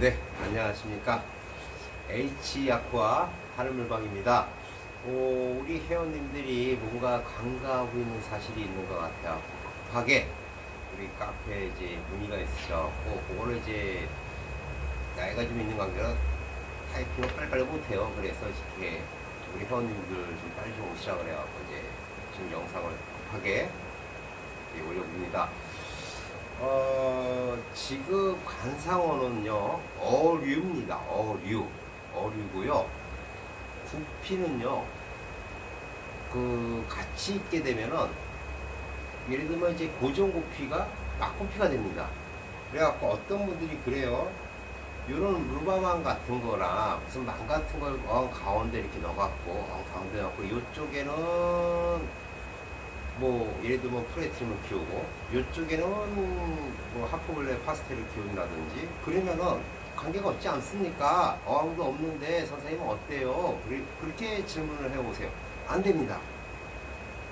네, 안녕하십니까. H야쿠아 하늘물방입니다. 오, 우리 회원님들이 뭔가 간과하고 있는 사실이 있는 것 같아요. 급하게 우리 카페에 이제 문의가 있으셔갖고, 그거를 이제 나이가 좀 있는 관계라 타이핑을 빨리빨리 못해요. 그래서 이렇게 우리 회원님들 좀 빨리 좀 오시라 그래갖고, 이제 지금 영상을 급하게 올려봅니다. 어, 지금 관상어는요, 어류입니다. 어류. 어류고요. 구피는요, 그, 같이 있게 되면은, 예를 들면 이제 고정구피가 막구피가 됩니다. 그래갖고 어떤 분들이 그래요. 요런 루바망 같은 거나 무슨 망 같은 걸 어, 가운데 이렇게 넣어갖고, 어, 가운데 넣고, 요쪽에는 뭐 예를 들면 프레티를 키우고 이쪽에는 뭐 하프블레 파스텔을 키운다든지 그러면은 관계가 없지 않습니까? 어항도 없는데 선생님은 어때요? 그렇게 질문을 해보세요. 안 됩니다.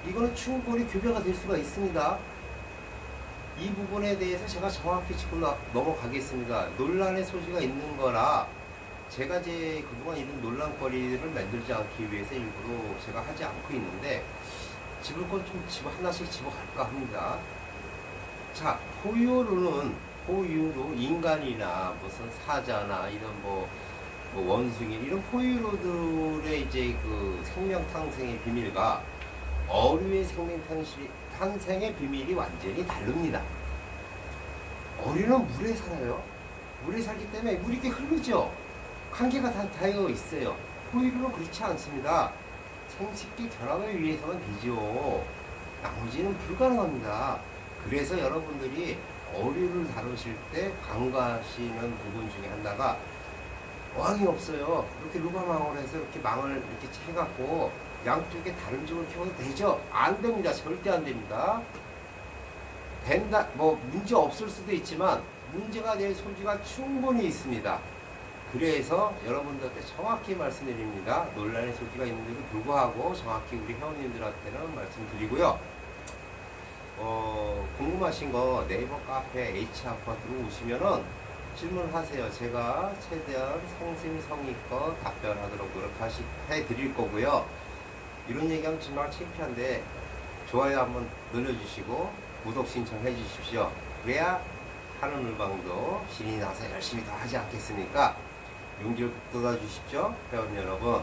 이거는 충분히 교배가 될 수가 있습니다. 이 부분에 대해서 제가 정확히 짚고 나- 넘어가겠습니다. 논란의 소지가 있는 거라 제가 이제 그동안 이런 논란거리를 만들지 않기 위해서 일부러 제가 하지 않고 있는데 집을 건좀 집어 하나씩 집어갈까 합니다. 자, 포유류는 포유류 인간이나 무슨 사자나 이런 뭐, 뭐 원숭이 이런 포유류들의 이제 그 생명 탄생의 비밀과 어류의 생명 탄생의 비밀이 완전히 다릅니다. 어류는 물에 살아요. 물에 살기 때문에 물이 이렇게 흐르죠. 관계가 다 닿여 있어요. 포유류는 그렇지 않습니다. 생식기 결합을 위해서만 되죠. 나머지는 불가능합니다. 그래서 여러분들이 어류를 다루실 때 간과하시는 부분 중에 하나가 어항이 없어요. 이렇게 루바망으로 해서 이렇게 망을 이렇게 해갖고 양쪽에 다른 쪽을 키워도 되죠? 안 됩니다. 절대 안 됩니다. 된다, 뭐 문제 없을 수도 있지만 문제가 될 소지가 충분히 있습니다. 그래서 여러분들한테 정확히 말씀드립니다. 논란의 소지가 있는데도 불구하고 정확히 우리 회원님들한테는 말씀드리고요. 어, 궁금하신 거 네이버 카페 H아파트로 오시면은 질문하세요. 제가 최대한 성심성의껏 답변하도록 노력하시, 해 드릴 거고요. 이런 얘기하면 정말 창피한데 좋아요 한번 눌러주시고 구독 신청해 주십시오. 그래야 하는 물방도 신이 나서 열심히 더 하지 않겠습니까? 용기를 돋아 주십시오, 회원 여러분.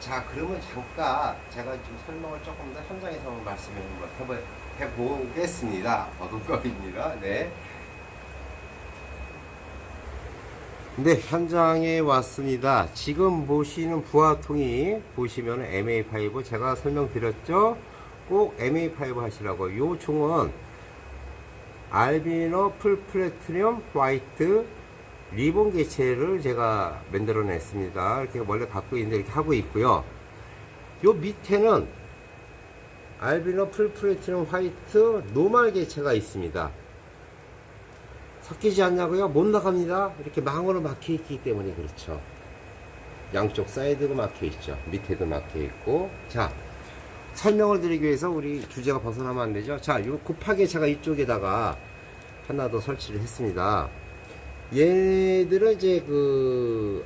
자, 그러면 잠깐 제가 좀 설명을 조금 더 현장에서 한번 말씀을 해보, 해보겠습니다. 버둥거입니다. 네. 네, 현장에 왔습니다. 지금 보시는 부하통이 보시면 MA5 제가 설명드렸죠? 꼭 MA5 하시라고. 요 종은 알비노 풀 플래티늄 화이트 리본 개체를 제가 만들어 냈습니다. 이렇게 원래 갖고 있는데 이렇게 하고 있고요. 요 밑에는 알비노 풀플래티늄 화이트 노말 개체가 있습니다. 섞이지 않냐고요? 못 나갑니다. 이렇게 망으로 막혀 있기 때문에 그렇죠. 양쪽 사이드가 막혀 있죠. 밑에도 막혀 있고. 자, 설명을 드리기 위해서 우리 주제가 벗어나면 안 되죠. 자, 요 곱하기 제가 이쪽에다가 하나 더 설치를 했습니다. 얘들은 이제 그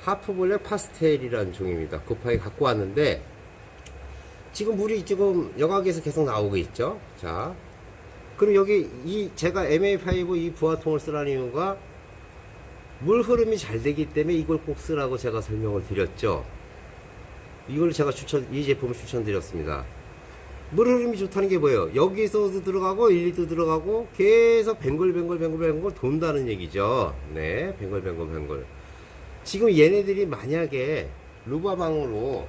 하프 블랙 파스텔이라는 종입니다. 곱하기 갖고 왔는데 지금 물이 지금 여각에서 계속 나오고 있죠. 자, 그럼 여기 이 제가 MA5 이 부하통을 쓰라는 이유가 물 흐름이 잘 되기 때문에 이걸 꼭 쓰라고 제가 설명을 드렸죠. 이걸 제가 추천 이 제품을 추천드렸습니다. 물 흐름이 좋다는 게 뭐예요? 여기서도 들어가고 일리도 들어가고 계속 뱅글뱅글뱅글뱅글 돈다는 얘기죠. 네, 뱅글뱅글뱅글. 지금 얘네들이 만약에 루바망으로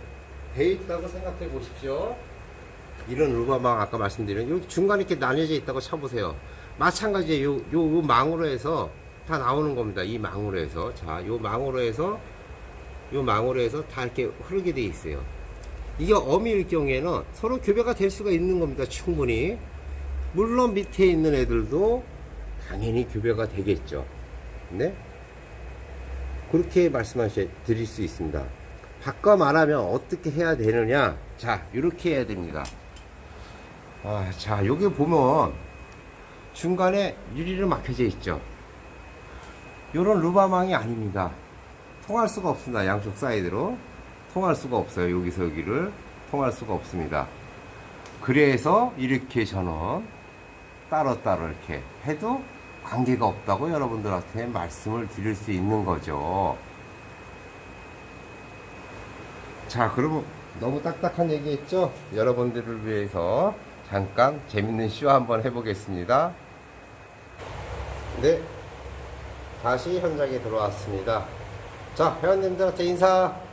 돼 있다고 생각해 보십시오. 이런 루바망 아까 말씀드린 여기 중간에 이렇게 나뉘어져 있다고 쳐보세요. 마찬가지예요. 요, 요, 요 망으로 해서 다 나오는 겁니다. 이 망으로 해서 자, 요 망으로 해서 요 망으로 해서 다 이렇게 흐르게 돼 있어요. 이게 어미일 경우에는 서로 교배가 될 수가 있는 겁니다. 충분히. 물론 밑에 있는 애들도 당연히 교배가 되겠죠. 네? 그렇게 말씀하셔 드릴 수 있습니다. 바꿔 말하면 어떻게 해야 되느냐? 자, 이렇게 해야 됩니다. 아, 자, 여기 보면 중간에 유리로 막혀져 있죠. 요런 루바망이 아닙니다. 통할 수가 없습니다. 양쪽 사이드로. 통할 수가 없어요. 여기서 여기를 통할 수가 없습니다. 그래서 이렇게 저는 따로따로 이렇게 해도 관계가 없다고 여러분들한테 말씀을 드릴 수 있는 거죠. 자, 그러면 너무 딱딱한 얘기 했죠? 여러분들을 위해서 잠깐 재밌는 쇼 한번 해보겠습니다. 네. 다시 현장에 들어왔습니다. 자, 회원님들한테 인사.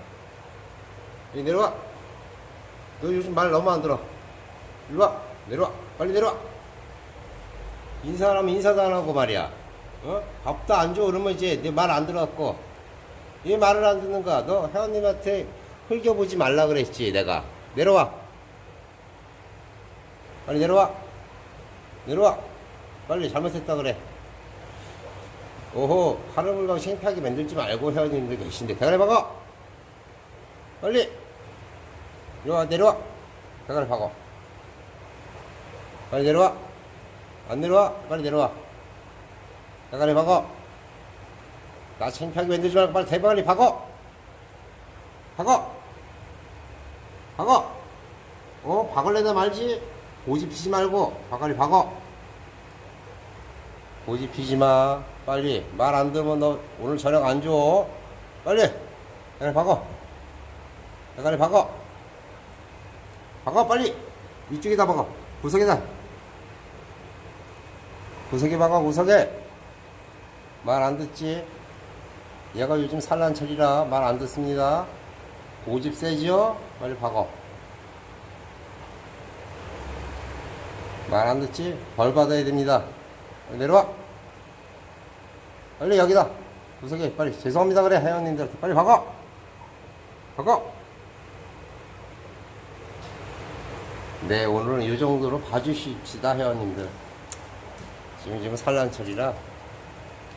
이 내려와. 너 요즘 말 너무 안 들어. 일로 와. 내려와. 빨리 내려와. 인사하면 인사도 안 하고 말이야. 어? 밥도 안 줘. 그러면 이제 내 말 안 들어갖고. 왜 말을 안 듣는 거야? 너 회원님한테 흘겨보지 말라 그랬지, 내가. 내려와. 빨리 내려와. 내려와. 빨리 잘못했다 그래. 오호, 하루물랑 창피하게 만들지 말고 회원님들 계신데, 대가리 박아! 빨리! 내려와, 내려와! 대가리 박아. 빨리 내려와! 안 내려와? 빨리 내려와. 대가리 박아. 나 창피하게 만들지 말고 빨리 대가리 박아! 박아! 박아! 어, 박을래나 말지? 고집 피지 말고, 박아리 박아! 고집 피지 마. 빨리. 말 안 들으면 너 오늘 저녁 안 줘. 빨리. 대가리 박아. 대가리 박아. 박아, 빨리. 이쪽에다 박아. 구석에다. 구석에 박아, 구석에. 말 안 듣지? 얘가 요즘 산란철이라 말 안 듣습니다. 고집 세지요? 빨리 박아. 말 안 듣지? 벌 받아야 됩니다. 내려와. 빨리 여기다. 구석에 빨리 죄송합니다 그래 회원님들한테 빨리 박아. 박아. 네 오늘은 이 정도로 봐주십시다 회원님들. 지금 지금 산란철이라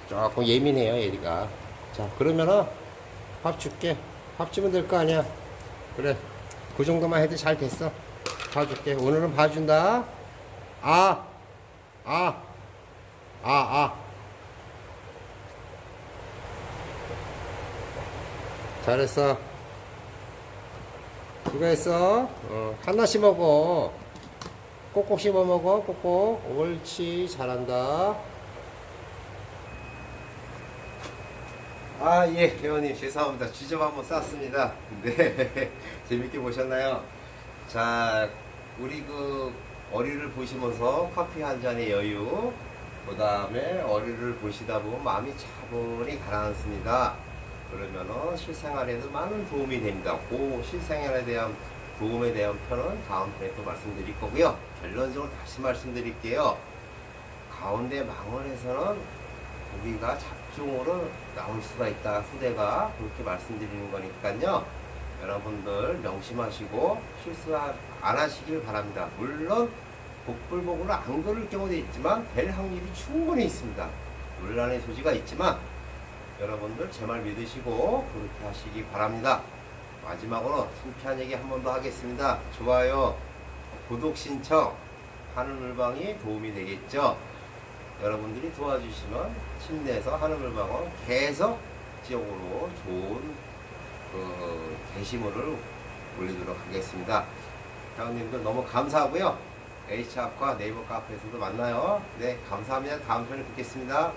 조금 예민해요 얘가. 자 그러면은 밥 줄게. 밥 주면 될 거 아니야. 그래. 그 정도만 해도 잘 됐어. 봐줄게. 오늘은 봐준다. 아, 아, 아, 아. 잘했어. 수고했어. 어, 하나씩 먹어. 꼭꼭 씹어 먹어. 꼭꼭. 옳지. 잘한다. 아, 예, 회원님, 죄송합니다. 쥐좀 한번 쌌습니다. 네, 재밌게 보셨나요? 자, 우리 그, 어리를 보시면서 커피 한 잔의 여유, 그 다음에 어리를 보시다 보면 마음이 차분히 가라앉습니다. 그러면은 실생활에도 많은 도움이 됩니다. 그 실생활에 대한 도움에 대한 편은 다음 편에 또 말씀드릴 거고요. 결론적으로 다시 말씀드릴게요. 가운데 망원에서는 고기가 잡종으로 나올 수가 있다. 후대가 그렇게 말씀드리는 거니까요. 여러분들 명심하시고 실수 안 하시길 바랍니다. 물론 복불복으로 안 그럴 경우도 있지만 될 확률이 충분히 있습니다. 논란의 소지가 있지만 여러분들 제 말 믿으시고 그렇게 하시기 바랍니다. 마지막으로 창피한 얘기 한 번 더 하겠습니다. 좋아요, 구독 신청 하는 물방이 도움이 되겠죠. 여러분들이 도와주시면 침내에서 하는 물방은 계속 지역으로 좋은 그 게시물을 올리도록 하겠습니다. 회원님들 너무 감사하고요. H학과 네이버 카페에서도 만나요. 네, 감사합니다. 다음 편에 뵙겠습니다.